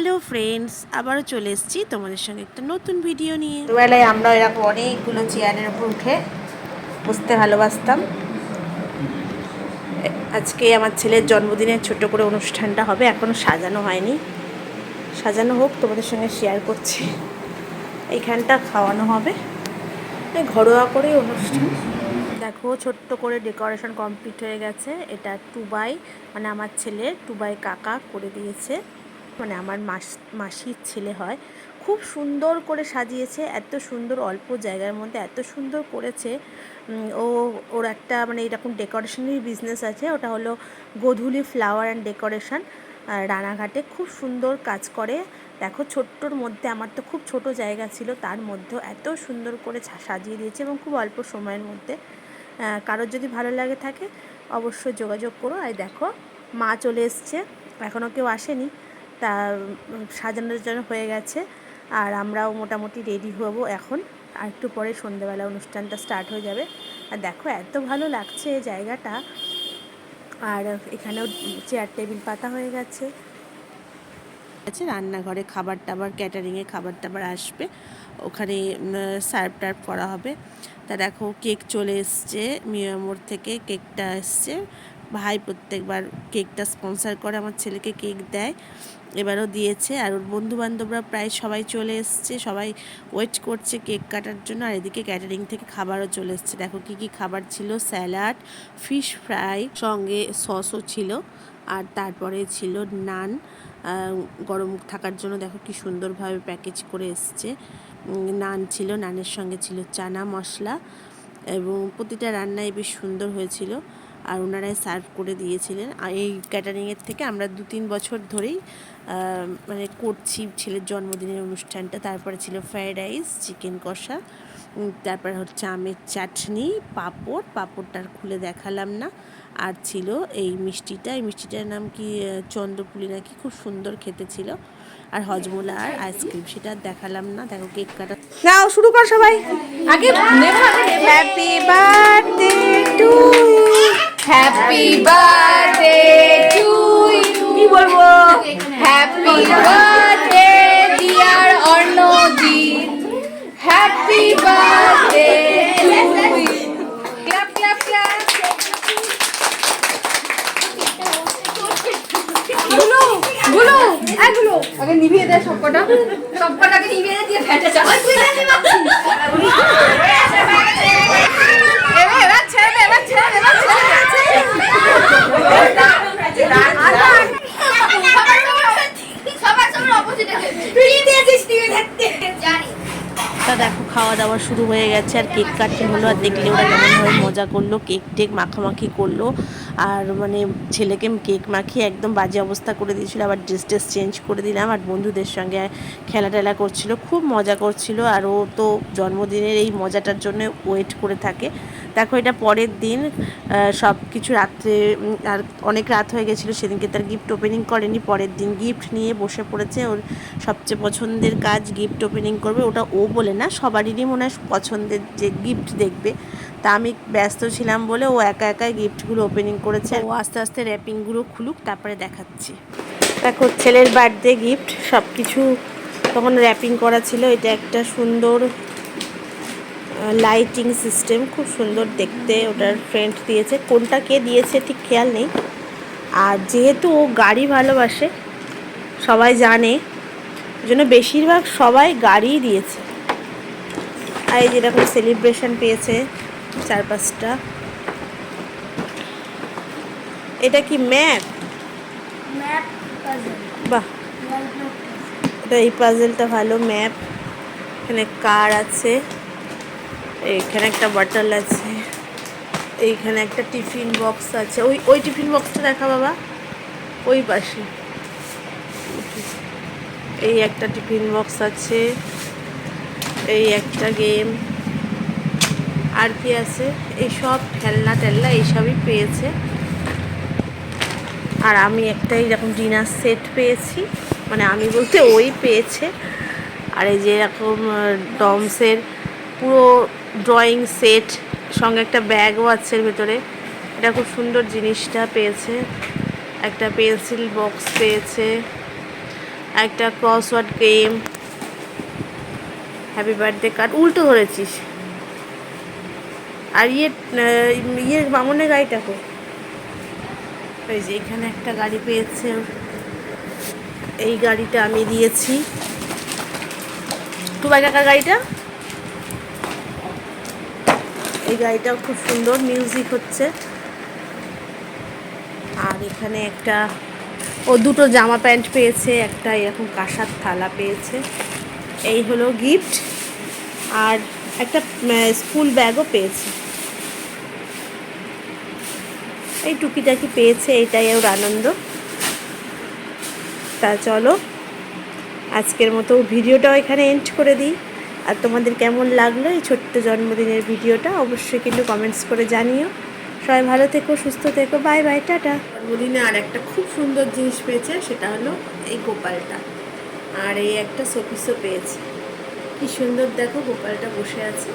Hello friends আবারও চলে এসেছি তোমাদের সঙ্গে একটা নতুন ভিডিও নিয়ে। ছোটবেলায় আমরা এরকম অনেকগুলো চেয়ারের উপর উঠে বসতে ভালোবাসতাম। আজকে আমার ছেলের জন্মদিনের ছোট করে অনুষ্ঠানটা হবে এখনও সাজানো হয়নি। সাজানো হোক তোমাদের সঙ্গে শেয়ার করছি। এইখানটা খাওয়ানো হবে। ঘরোয়া করে অনুষ্ঠান। দেখো ছোট্ট করে ডেকোরেশন কমপ্লিট হয়ে গেছে। এটা টুবাই মানে আমার ছেলে টুবাই কাকা করে দিয়েছে। মানে আমার মাস, মাসির ছেলে হয়, খুব সুন্দর করে সাজিয়েছে, এত সুন্দর অল্প জায়গার মধ্যে, এত সুন্দর করেছে। ও, ওর একটা মানে এরকম ডেকোরেশনের বিজনেস আছে, ওটা হলো গোধূলি ফ্লাওয়ার অ্যান্ড ডেকোরেশন। রানাঘাটে খুব সুন্দর কাজ করে। দেখো ছোট্টর মধ্যে আমার তো খুব ছোট জায়গা ছিল, তার মধ্যেও এত সুন্দর করে সাজিয়ে দিয়েছে এবং খুব অল্প সময়ের মধ্যে। কারোর যদি ভালো লাগে থাকে, অবশ্যই যোগাযোগ করো। আর দেখো, মা চলে এসছে, এখনও কেউ আসেনি। তা সাজানোর জন্য হয়ে গেছে। আর আমরাও মোটামুটি রেডি হব এখন। আর একটু পরে সন্ধ্যেবেলা অনুষ্ঠানটা স্টার্ট হয়ে যাবে। আর দেখো, এত ভালো লাগছে জায়গাটা। আর এখানেও চেয়ার টেবিল পাতা হয়ে গেছে। আছে, রান্নাঘরে খাবার টাবার ক্যাটারিংয়ে খাবার টাবার আসবে। ওখানে সার্ভ টার্ভ করা হবে। তা দেখো কেক চলে এসছে। মিয়ামোর থেকে কেকটা এসছে। ভাই প্রত্যেকবার কেকটা স্পন্সার করে, আমার ছেলেকে কেক দেয়। এবারও দিয়েছে আর ওর বন্ধু বান্ধবরা প্রায় সবাই চলে এসছে, সবাই ওয়েট করছে কেক কাটার জন্য আর এদিকে ক্যাটারিং থেকে খাবারও চলে এসছে। দেখো কি কি খাবার ছিল? স্যালাড ফিশ ফ্রাই সঙ্গে সসও ছিল আর তারপরে ছিল নান গরম থাকার জন্য দেখো কি সুন্দরভাবে প্যাকেজ করে এসছে। নান ছিল নানের সঙ্গে ছিল চানা মশলা এবং প্রতিটা রান্নাই বেশ সুন্দর হয়েছিল। আর ওনারাই সার্ভ করে দিয়েছিলেন। আর এই ক্যাটারিংয়ের থেকে আমরা দু তিন বছর ধরেই মানে করছি ছেলের জন্মদিনের অনুষ্ঠানটা। তারপরে ছিল ফ্রায়েড রাইস চিকেন কষা তারপর হচ্ছে আমের চাটনি, পাঁপড়। পাঁপড়টা আর খুলে দেখালাম না। আর ছিল এই মিষ্টিটা। এই মিষ্টিটার নাম কি চন্দ্রপুলি নাকি? খুব সুন্দর খেতে ছিল। আর হজমোলা আর আইসক্রিম সেটা দেখালাম না। দেখো কেক কাটা। নাও, শুরু কর সবাই। আগে happy birthday to happy birthday to you কি বলব? Happy birthday dear Arnajit happy birthday clap clap ক্লাপগুলো গুলো এই আগে নিভিয়ে দে সবকটা। সবকটাকে নিভিয়ে দিয়ে ফ্যাটে চালা তা দেখো খাওয়া দাওয়া শুরু হয়ে গেছে, আর কেক কাটতে হলো, আর দেখলে ওরা কেমনভাবে মজা করল, কেক টেক মাখামাখি করল, আর মানে ছেলেকে কেক মাখিয়ে একদম বাজে অবস্থা করে দিয়েছিলো, আবার ড্রেস ট্রেস চেঞ্জ করে দিলাম, আর বন্ধুদের সঙ্গে খেলা টেলা করছিল, খুব মজা করছিল, আর ও তো জন্মদিনের এই মজাটার জন্য ওয়েট করে থাকে। দেখো এটা পরের দিন সব কিছু রাত্রে আর অনেক রাত হয়ে গেছিল, সেদিনকে তার গিফট ওপেনিং করেনি, পরের দিন গিফট নিয়ে বসে পড়েছে, ওর সবচেয়ে পছন্দের কাজ গিফট ওপেনিং করবে, ওটা ও বলে না, সবারই মনে হয় পছন্দের যে গিফট দেখবে। তা আমি ব্যস্ত ছিলাম বলে ও একা একাই গিফটগুলো ওপেনিং করেছে। ও আস্তে আস্তে র্যাপিংগুলো খুলুক, তারপরে দেখাচ্ছি। দেখো, ছেলের বার্থডে গিফট সব কিছু তখন র্যাপিং করা ছিল। এটা একটা সুন্দর লাইটিং সিস্টেম খুব সুন্দর দেখতে। ওটার ফ্রেন্ড দিয়েছে। কোনটা কে দিয়েছে ঠিক খেয়াল নেই। আর যেহেতু ও গাড়ি ভালোবাসে, সবাই জানে জন্য বেশিরভাগ সবাই গাড়িই দিয়েছে। আর এই যেরকম সেলিব্রেশন পেয়েছে চার পাঁচটা। এটা কি ম্যাপ? বাহ। এটা এই পাজেলটা ভালো ম্যাপ। এখানে কার আছে এইখানে একটা বটল আছে এইখানে একটা টিফিন বক্স আছে। ওই ওই টিফিন বক্সটা দেখা বাবা। ওই পাশে। এই একটা টিফিন বক্স আছে। এই একটা গেম আর কি আছে? এই সব খেলনা টেলনা এইসবই পেয়েছে। আর আমি একটা এরকম ডিনার সেট পেয়েছি। মানে আমি বলতে ওই পেয়েছে। আর এই যে এরকম ডমসের পুরো ড্রয়িং সেট সঙ্গে একটা ব্যাগও আছে ভেতরে। এটা খুব সুন্দর জিনিসটা পেয়েছে। একটা পেন্সিল বক্স পেয়েছে। একটা crossword game happy birthday card উল্টো ধরেছিস। আর ইয়ে ইয়ে বামনের গাড়িটা কো এই যে এখানে একটা গাড়ি পেয়েছে। এই গাড়িটা আমি দিয়েছি। টুবাই কাকার গাড়িটা? এই গাড়িটাও খুব সুন্দর, মিউজিক হচ্ছে। আর এখানে একটা, ও দুটো জামা প্যান্ট পেয়েছে, একটা এরকম কাঁসার থালা পেয়েছে। এই হলো গিফট আর একটা স্কুল ব্যাগও পেয়েছে। এই টুকিটাকি পেয়েছে, এটাই ওর আনন্দ। তা চলো, আজকের মতো ভিডিওটাও এখানে এন্ড করে দিই। আর তোমাদের কেমন লাগল এই ছোট্ট জন্মদিনের ভিডিওটা, অবশ্যই কিন্তু কমেন্টস করে জানিও। সবাই ভালো থেকো, সুস্থ থেকো বাই বাই টাটা। জন্মদিনে আর একটা খুব সুন্দর জিনিস পেয়েছে, সেটা হলো এই গোপালটা। আর এই একটা শোপিসও পেয়েছে। কি সুন্দর দেখো গোপালটা বসে আছে।